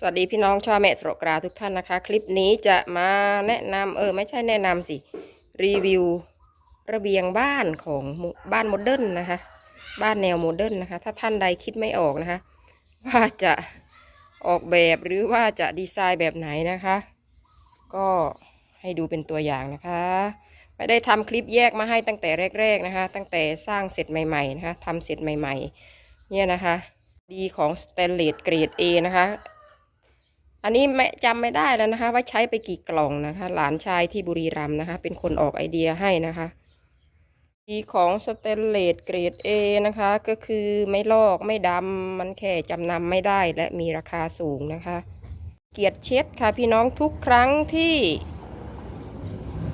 สวัสดีพี่น้องชาวแม่สโรกราทุกท่านนะคะ คลิปนี้จะมาแนะนำเออไม่ใช่แนะนำสิ รีวิวระเบียงบ้านของบ้านโมเดิร์นนะคะ บ้านแนวโมเดิร์นนะคะ ถ้าท่านใดคิดไม่ออกนะคะ ว่าจะออกแบบหรือว่าจะดีไซน์แบบไหนนะคะ ก็ให้ดูเป็นตัวอย่างนะคะ ไม่ได้ทำคลิปแยกมาให้ตั้งแต่แรก ๆนะคะ ตั้งแต่สร้างเสร็จใหม่ๆนะคะทำเสร็จใหม่ ๆ เนี่ยนะคะ ดีของสเตนเลสเกรด A นะคะ อันนี้ไม่จำไม่ได้แล้วนะคะ ว่าใช้ไปกี่กล่องนะคะ หลานชายที่บุรีรัมย์นะคะ เป็นคนออกไอเดียให้นะคะดีของสเตนเลสเกรด A นะคะ ก็คือไม่ลอกไม่ดำมันแค่จำนำไม่ได้และมีราคาสูงนะคะ เกียรติเช็ดค่ะพี่น้องทุกครั้งที่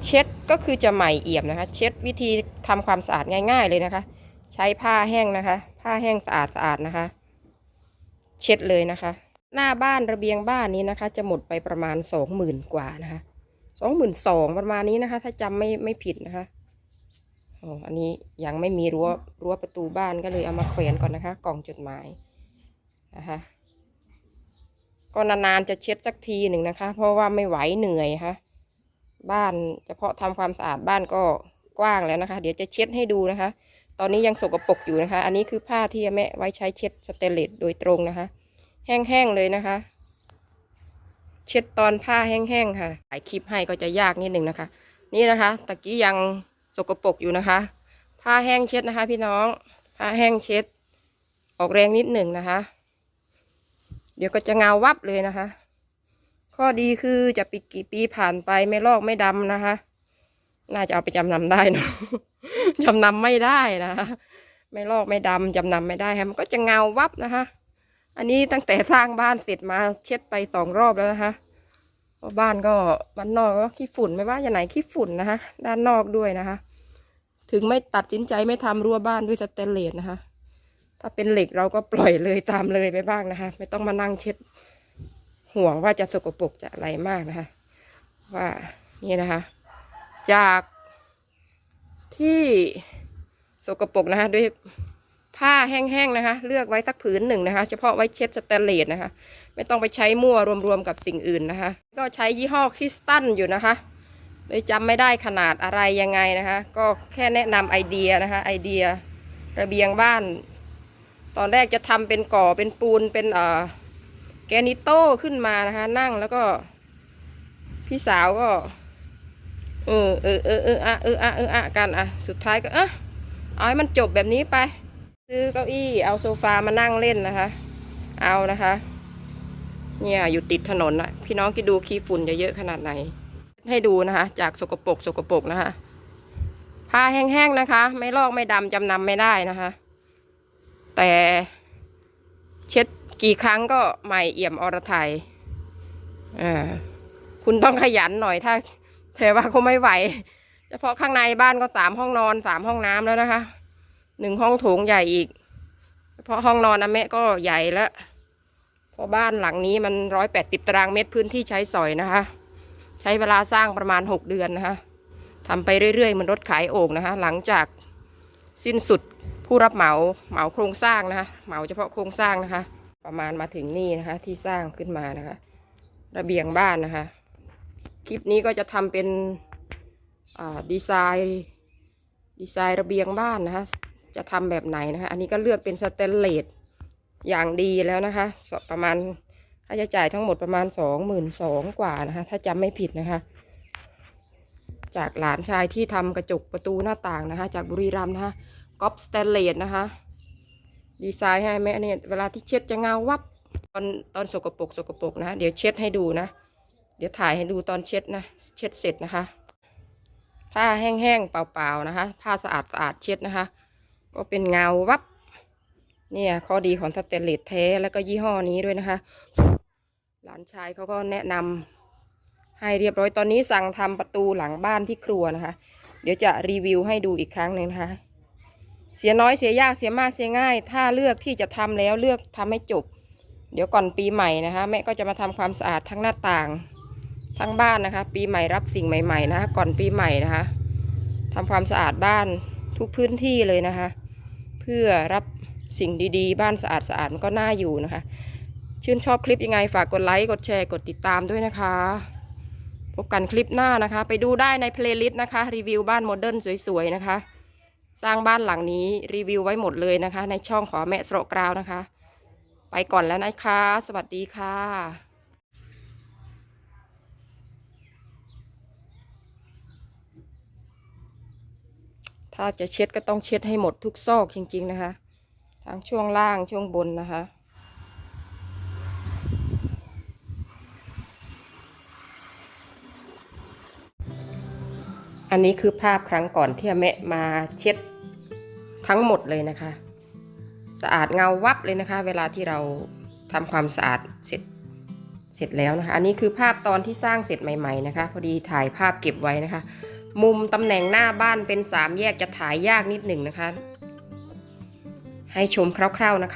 เช็ดก็คือจะใหม่เอี่ยมนะคะ เช็ดวิธีทำความสะอาดง่ายๆเลยนะคะ ใช้ผ้าแห้งนะคะ ผ้าแห้งสะอาดสะอาดนะคะ เช็ดเลยนะคะ หน้าบ้านระเบียงบ้านนี้นะคะ จะหมดไปประมาณสองหมื่นกว่านะคะสองหมื่นสองประมาณนี้นะคะ ถ้าจำไม่ไม่ผิดนะคะอ๋ออันนี้ยังไม่มีรั้วรั้วประตูบ้านก็เลยเอามาแขวนก่อนนะคะ กล่องจดหมายนะคะก็นานๆจะเช็ดสักทีหนึ่งนะคะ เพราะว่าไม่ไหวเหนื่อยค่ะบ้านเฉพาะทำความสะอาดบ้านก็กว้างแล้วนะคะ เดี๋ยวจะเช็ดให้ดูนะคะ ตอนนี้ยังสกปรกอยู่นะคะ อันนี้คือผ้าที่แม่ไว้ใช้เช็ดสเตนเลสโดยตรงนะคะ แห้งๆเลยนะคะ เช็ดตอนผ้าแห้งๆค่ะถ่ายคลิปให้ก็จะยากนิดหนึ่งนะคะ นี่นะคะตะกี้ยังสกปรกอยู่นะคะ ผ้าแห้งเช็ดนะคะ พี่น้อง ผ้าแห้งเช็ด ออกแรงนิดหนึ่งนะคะ เดี๋ยวก็จะเงาวับเลยนะคะ ข้อดีคือจะปีกี่ปีผ่านไปไม่ลอกไม่ดำนะคะ น่าจะเอาไปจำนำได้เนอะจำนำไม่ได้นะคะไม่ลอกไม่ดำจำนำไม่ได้ค่ะมันก็จะเงาวับนะคะ อันนี้ตั้งแต่สร้างบ้านเสร็จมาเช็ดไปสองรอบแล้วนะคะเพราะบ้านก็บ้านนอกก็ขี้ฝุ่นไม่ว่าอย่างไหนขี้ฝุ่นนะคะด้านนอกด้วยนะคะ ถึงไม่ตัดสินใจไม่ทำรั้วบ้านด้วยสเตนเลสนะคะ ถ้าเป็นเหล็กเราก็ปล่อยเลยตามเลยไปบ้างนะคะ ไม่ต้องมานั่งเช็ด ห่วงว่าจะสกปรกจะอะไรมากนะคะ ว่านี่นะคะ จากที่สกปรกนะคะด้วย ผ้าแห้งๆนะคะ เลือกไว้สักผืนหนึ่งนะคะ เฉพาะไว้เช็ดสเตนเลสนะคะ ไม่ต้องไปใช้มั่วรวมๆกับสิ่งอื่นนะคะ ก็ใช้ยี่ห้อคริสตัลอยู่นะคะเลยจำไม่ได้ขนาดอะไรยังไงนะคะ ก็แค่แนะนำไอเดียนะคะ ไอเดียระเบียงบ้าน ตอนแรกจะทำเป็นก่อเป็นปูนเป็นเอ่อแกนิโต้ขึ้นมานะคะ นั่งแล้วก็ พี่สาวก็เออเออเออเอออะเอออะเอออะกันอะ สุดท้ายก็เออเอาให้มันจบแบบนี้ไป ซื้อเก้าอี้เอาโซฟามานั่งเล่นนะคะ เอานะคะ เนี่ยอยู่ติดถนนนะพี่น้องคิดดูขี้ฝุ่นจะเยอะขนาดไหน ให้ดูนะคะ จากสกปรกสกปรกนะคะผ้าแห้งๆนะคะ ไม่ลอกไม่ดำจำนำไม่ได้นะคะ แต่เช็ดกี่ครั้งก็ใหม่เอี่ยมอรไทยอ่าคุณต้องขยันหน่อยถ้าแต่ว่าเขาไม่ไหว เฉพาะข้างในบ้านก็สามห้องนอนสามห้องน้ำแล้วนะคะ หนึ่งห้องโถงใหญ่อีก เพราะห้องนอนนะแม่ก็ใหญ่แล้วเพราะบ้านหลังนี้มันร้อยแปดสิบตารางเมตรพื้นที่ใช้สอยนะคะ ใช้เวลาสร้างประมาณหกเดือนนะคะทำไปเรื่อยๆมันรถขายโอ่งนะคะ หลังจากสิ้นสุดผู้รับเหมาเหมาโครงสร้างนะคะเหมาเฉพาะโครงสร้างนะคะ ประมาณมาถึงนี่นะคะ ที่สร้างขึ้นมานะคะ ระเบียงบ้านนะคะ คลิปนี้ก็จะทำเป็นดีไซน์ ดีไซน์ระเบียงบ้านนะคะ จะทำแบบไหนนะคะ อันนี้ก็เลือกเป็นสเตนเลสอย่างดีแล้วนะคะประมาณค่าใช้จ่ายทั้งหมดประมาณสองหมื่นสองกว่านะคะ ถ้าจำไม่ผิดนะคะ จากหลานชายที่ทำกระจกประตูหน้าต่างนะคะ จากบุรีรัมย์นะคะก๊อปสเตนเลสนะคะ ดีไซน์ให้แม่เนี่ยเวลาที่เช็ดจะเงาวับตอนตอนสกปรกสกปรกนะ เดี๋ยวเช็ดให้ดูนะ เดี๋ยวถ่ายให้ดูตอนเช็ดนะ เช็ดเสร็จนะคะ ผ้าแห้งๆเปล่าๆนะคะ ผ้าสะอาดสะอาดเช็ดนะคะ ก็เป็นเงาวับ เนี่ยข้อดีของสเตนเลสแท้แล้วก็ยี่ห้อนี้ด้วยนะคะ หลานชายเขาก็แนะนำให้เรียบร้อยตอนนี้สั่งทำประตูหลังบ้านที่ครัวนะคะ เดี๋ยวจะรีวิวให้ดูอีกครั้งหนึ่งนะคะ เสียน้อยเสียยากเสียมากเสียง่าย ถ้าเลือกที่จะทำแล้วเลือกทำให้จบ เดี๋ยวก่อนปีใหม่นะคะแม่ก็จะมาทำความสะอาดทั้งหน้าต่างทั้งบ้านนะคะ ปีใหม่รับสิ่งใหม่ ๆ นะคะก่อนปีใหม่นะคะทำความสะอาดบ้านทุกพื้นที่เลยนะคะ เพื่อรับสิ่งดีๆ บ้านสะอาดสะอาดมันก็น่าอยู่นะคะ ชื่นชอบคลิปยังไงฝากกดไลค์กดแชร์กดติดตามด้วยนะคะ พบกันคลิปหน้านะคะ ไปดูได้ในเพลย์ลิสต์นะคะ รีวิวบ้านโมเดิร์นสวยๆนะคะ สร้างบ้านหลังนี้รีวิวไว้หมดเลยนะคะ ในช่องขอแม่สโรกราวนะคะ ไปก่อนแล้วนะคะ สวัสดีค่ะ ถ้าจะเช็ดก็ต้องเช็ดให้หมดทุกซอกจริง ๆ นะคะ ทั้งช่วงล่างช่วงบนนะคะ อันนี้คือภาพครั้งก่อนที่แม่มาเช็ดทั้งหมดเลยนะคะ สะอาดเงาวับเลยนะคะ เวลาที่เราทำความสะอาดเสร็จเสร็จแล้วนะคะ อันนี้คือภาพตอนที่สร้างเสร็จใหม่ ๆ นะคะ พอดีถ่ายภาพเก็บไว้นะคะ มุมตำแหน่งหน้าบ้านเป็นสามแยกจะถ่ายยากนิดหนึ่งนะคะ ให้ชมคร่าวๆนะคะ